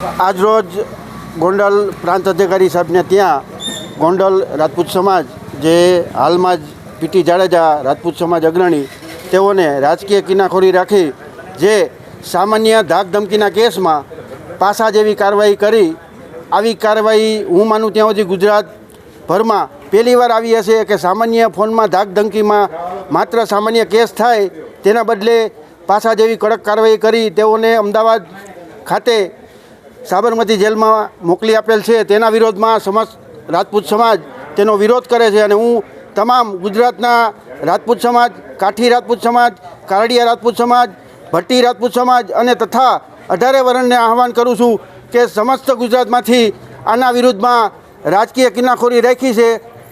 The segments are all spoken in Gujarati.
આજરોજ ગોંડલ પ્રાંત અધિકારી સાહેબને ત્યાં ગોંડલ રાજપૂત સમાજ, જે હાલમાં જ પીટી જાડેજા રાજપૂત સમાજ અગ્રણી, તેઓને રાજકીય કિનાખોરી રાખી, જે સામાન્ય ધાક ધમકીના કેસમાં પાસા જેવી કાર્યવાહી કરી, આવી કાર્યવાહી હું માનું ત્યાં સુધી ગુજરાતભરમાં પહેલીવાર આવી હશે કે સામાન્ય ફોનમાં ધાક ધમકીમાં માત્ર સામાન્ય કેસ થાય, તેના બદલે પાસા જેવી કડક કાર્યવાહી કરી, તેઓને અમદાવાદ ખાતે સાબરમતી જેલમાં મોકલી આપેલ છે. તેના વિરોધમાં સમસ્ત રાજપૂત સમાજ તેનો વિરોધ કરે છે અને હું તમામ ગુજરાતના રાજપૂત સમાજ, કાઠી રાજપૂત સમાજ, કારડિયા રાજપૂત સમાજ, ભટ્ટી રાજપૂત સમાજ અને તથા અઢારે વર્ણને આહવાન કરું છું કે સમસ્ત ગુજરાતમાંથી આના વિરુદ્ધમાં રાજકીય કિનાખોરી રાખી છે.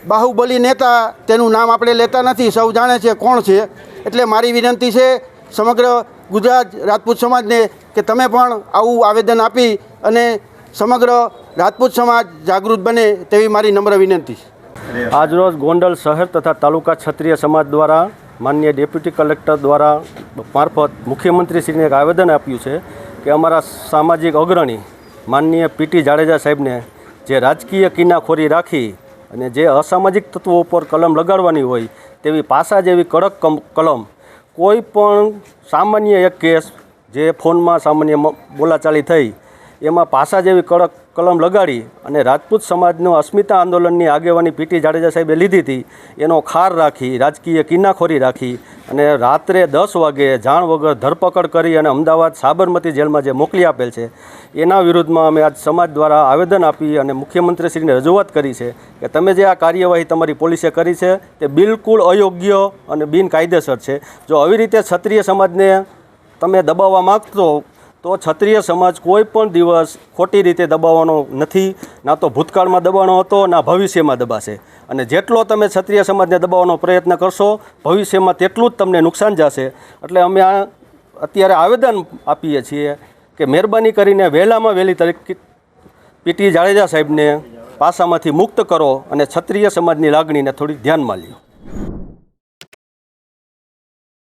બાહુબલી નેતા તેનું નામ આપણે લેતા નથી. સૌ જાણે છે કોણ છે. એટલે મારી વિનંતી છે, સમગ્ર ગુજરાત રાજપૂત સમાજને કે તમે પણ આવું આવેદન આપી અને સમગ્ર રાજપૂત સમાજ જાગૃત બને તેવી મારી નમ્ર વિનંતી આજરોજ ગોંડલ શહેર તથા તાલુકા ક્ષત્રિય સમાજ દ્વારા માન્ય ડેપ્યુટી કલેક્ટર દ્વારા મારફત મુખ્યમંત્રીશ્રીને એક આવેદન આપ્યું છે કે અમારા સામાજિક અગ્રણી માનનીય પીટી જાડેજા સાહેબને જે રાજકીય કિનાખોરી રાખી અને જે અસામાજિક તત્વો ઉપર કલમ લગાડવાની હોય તેવી પાસા જેવી કડક કલમ કોઈ પણ સામાન્ય એક કેસ જે ફોનમાં સામાન્ય બોલાચાલી થઈ એમાં પાસા જેવી કડક કલમ લગાડી અને રાજપૂત સમાજનો અસ્મિતા આંદોલનની આગેવાની પીટી જાડેજા સાહેબે લીધી હતી, એનો ખાર રાખી, રાજકીય કિન્નાખોરી રાખી અને રાત્રે દસ વાગે જાણ વગર ધરપકડ કરી અને અમદાવાદ સાબરમતી જેલમાં જે મોકલી આપેલ છે, એના વિરુદ્ધમાં અમે આજ સમાજ દ્વારા આવેદન આપી અને મુખ્યમંત્રીશ્રીને રજૂઆત કરી છે કે તમે જે આ કાર્યવાહી તમારી પોલીસે કરી છે, તે બિલકુલ અયોગ્ય અને બિનકાયદેસર છે. જો આવી રીતે ક્ષત્રિય સમાજને તમે દબાવવા માગતો તો ક્ષત્રિય સમાજ કોઈ પણ દિવસ ખોટી રીતે દબાવવાનો નથી. ના તો ભૂતકાળમાં દબાવવાનો હતો, ના ભવિષ્યમાં દબાશે. અને જેટલો તમે ક્ષત્રિય સમાજને દબાવવાનો પ્રયત્ન કરશો, ભવિષ્યમાં તેટલું જ તમને નુકસાન જશે. એટલે અમે આ અત્યારે આવેદન આપીએ છીએ કે મહેરબાની કરીને વહેલામાં વહેલી તરીકે પીટી જાડેજા સાહેબને પાસામાંથી મુક્ત કરો અને ક્ષત્રિય સમાજની લાગણીને થોડી ધ્યાનમાં લ્યો.